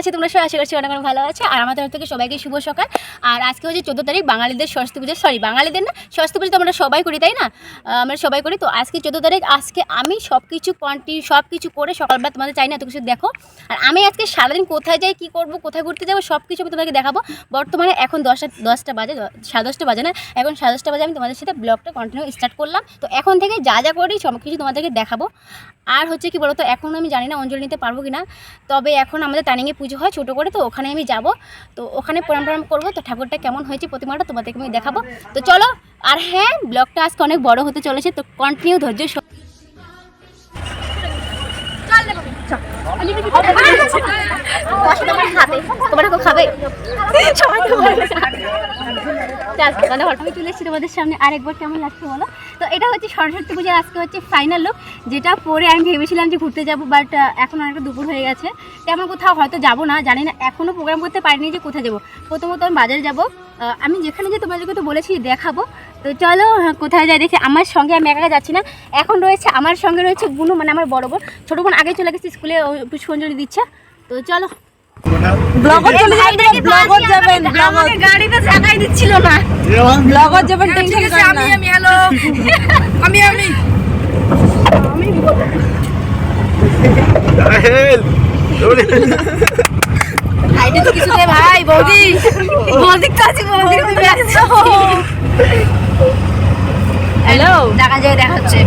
আছে? তোমরা সবাই আশা করছি অনেক অনেক ভালো আছে। আর আমাদের থেকে সবাইকে শুভ সকাল। আর আজকে হচ্ছে চোদ্দ তারিখ, বাঙালিদের সরস্বতী পুজো। সরি বাঙালিদের না সরস্বতী পুজো তো আমরা সবাই করি, তাই না? আমরা সবাই করি। তো আজকে চোদ্দ তারিখ, আজকে আমি সব কিছু কন্টিনিউ সব কিছু করে সকালবেলা তোমাদের চাই না এত কিছু দেখো। আর আমি আজকে সারাদিন কোথায় যাই, কী করব, কোথায় ঘুরতে যাব সব কিছু আমি তোমাকে দেখাবো। বর্তমানে এখন দশটা দশটা বাজে সাড়ে দশটা বাজে না, এখন সাড়ে দশটা বাজে, আমি তোমাদের সাথে ব্লগটা কন্টিনিউ স্টার্ট করলাম। তো এখন থেকে যা যা করি সব কিছু তোমাদেরকে দেখাবো। আর হচ্ছে কি বলতো, এখন আমি জানি না অঞ্জলি নিতে পারব কি না তবে এখন আমাদের টানিংয়ে পুজো হয় ছোটো করে তো ওখানে আমি যাব তো ওখানে প্রণাম প্রণাম করব তো ঠাকুরটা কেমন হয়েছে প্রতিমাটা তোমাদেরকে আমি দেখাবো তো চলো আর হ্যাঁ ব্লগটা আজকে অনেক বড় হতে চলেছে তো কন্টিনিউ ধৈর্য সব খাবে তোমার খাবে সবাই তো বলবে। চাল, মানে আমি চলে তোমাদের সামনে। আরেকবার কেমন লাগছে বলো? তো এটা হচ্ছে সরস্বতী পূজার আজকে হচ্ছে ফাইনাল লুক যেটা পরে আমি ভেবেছিলাম যে ঘুরতে যাব বাট এখন অনেকটা দুপুর হয়ে গেছে। তেমন কোথাও হয়তো যাব না জানি না এখনও প্রোগ্রাম করতে পারিনি যে কোথায় যাব। প্রথমত আমি বাজারে যাব। আমি যেখানে যে তোমাদেরকে তো বলেছি দেখাবো। তো চলো হ্যাঁ, কোথায় যাই দেখি। আমার সঙ্গে আমি একা যাচ্ছি না। এখন রয়েছে আমার সঙ্গে রয়েছে বুনু মানে আমার বড় বোন। ছোটো বোন আগে চলে গেছে স্কুলে পুষ্পাঞ্জলি দিচ্ছে। তো চলো। ব্লগর চলে যাবেন ব্লগর যাবেন আমাকে গাড়িতে চাকাই দিচ্ছিল না। ব্লগর যাবেন টেনশন করেন না। আমি হ্যালো আমি আমি। হাইটে তো কিছু নেই ভাই বৌদি। বৌদি কাছে বৌদি হ্যালো দেখা যায় দেখা হচ্ছে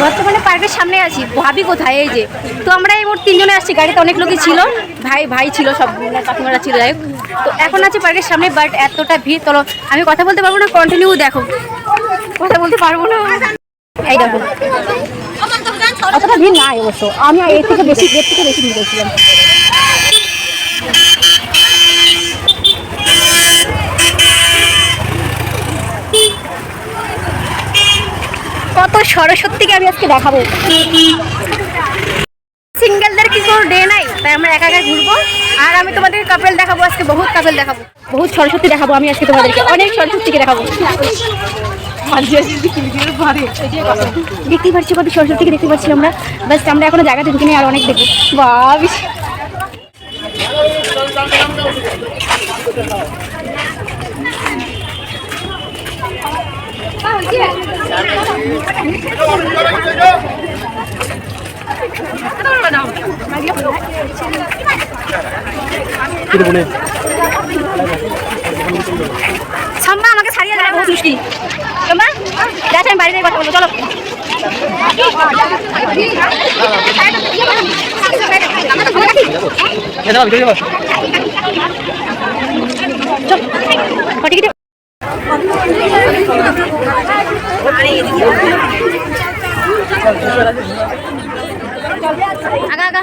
বর্তমানে পার্কের সামনে আছি, ভাবি কোথায় এই যে? তো আমরা এই মোট তিনজনে আসছি, গাড়িতে অনেক লোকই ছিল, ভাই ভাই ছিল, সব কাকিমারা ছিল, যাই। তো এখন আছে পার্কের সামনে বাট এতটা ভিড়, চলো, আমি কথা বলতে পারব না কন্টিনিউ দেখো। কথা বলতে পারব না। এই দেখো। অতটা ভিড় নাই অবশ্য। আমি এর থেকে বেশি, এর থেকে বেশি ভিড় করেছিলাম। কত সরস্বতীকে আমি আজকে দেখাবো। সিঙ্গেলদের কি কোনো ডে নাই? তাই আমরা একা একা ঘুরবো। আর আমি তোমাদের কাপেল দেখাবো, আজকে বহুত কাপেল দেখাবো। বহুত সরস্বতী দেখাবো আমি আজকে তোমাদেরকে। অনেক সরস্বতীকে দেখাবো। দেখতেই পাচ্ছি কত সরস্বতীকে দেখতে পাচ্ছি আমরা। বাস আমরা এখনও জায়গাতে ঢুকিনি, আর অনেক দেখব। ভাবিস সাম্মা আমাকে ছাড়িয়ে বহুত মুশকিল। তোমরা? যাচ্ছে আমি বাড়িতে কথা বলব চলো। আগা আগা।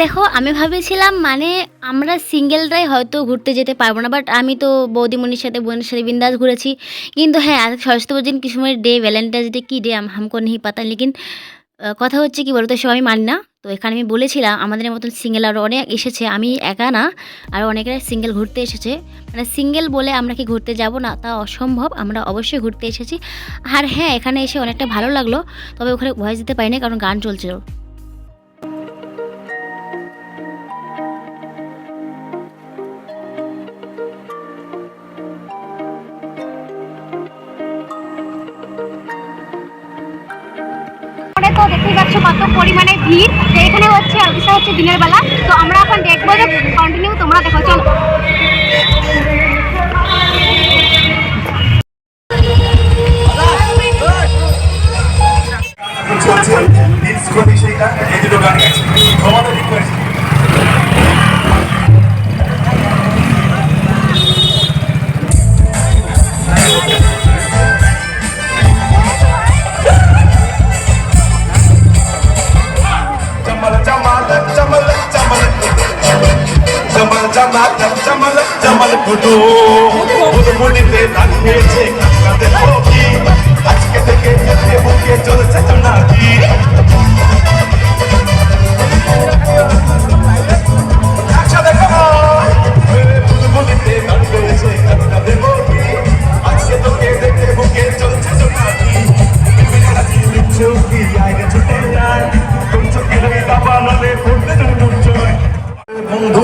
দেখো, আমি ভাবেছিলাম মানে আমরা সিঙ্গেলরাই হয়তো ঘুরতে যেতে পারব না বাট আমি তো বৌদিমণির সাথে, বোনের সাথে বিন্দাস ঘুরেছি। কিন্তু হ্যাঁ সরস্বতী পুজো কিসময়ের ডে ভ্যালেন্টাইন্স ডে কী ডে হামকো নেই পাতা, লেকিন কথা হচ্ছে কি বলতো সব আমি মানি না। তো এখানে আমি বলেছিলাম, আমাদের মতন সিঙ্গেল আরও অনেক এসেছে, আমি একা না, আর অনেকেরা সিঙ্গেল ঘুরতে এসেছে। মানে সিঙ্গেল বলে আমরা কি ঘুরতে যাব না, তা অসম্ভব, আমরা অবশ্যই ঘুরতে এসেছি। আর হ্যাঁ এখানে এসে অনেকটা ভালো লাগল, তবে ওখানে ভয়েস দিতে পারিনি, কারণ গান চলছিল। করে তো দেখতেই পাচ্ছ কত পরিমাণে ভিড়। এখানে হচ্ছে অফিসা হচ্ছে দিনের বেলা। তো আমরা এখন দেখব যে কন্টিনিউ তোমরা দেখো, চলো। আচ্ছা, আচ্ছা, এই দুটো গান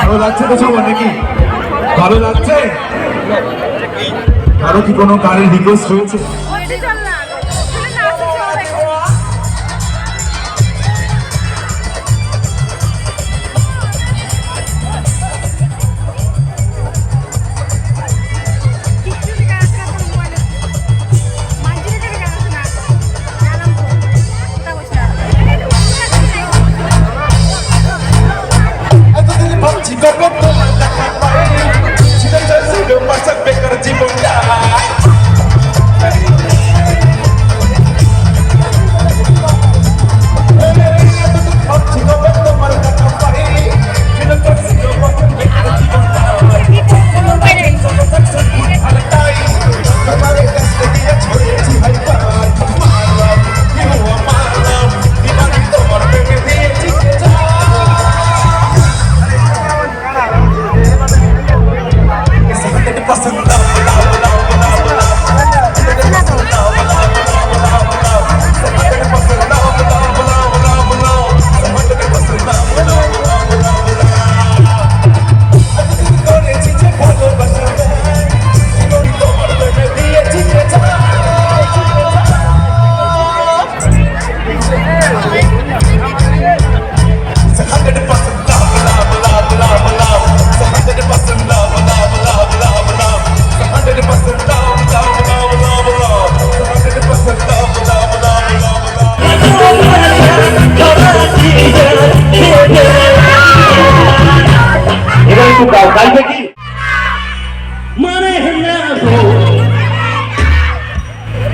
ভালো লাগছে তো সবার নাকি? ভালো লাগছে? আরও কি কোনো গানের রিকোয়েস্ট হয়েছে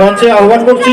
মঞ্চে আহ্বান করছি।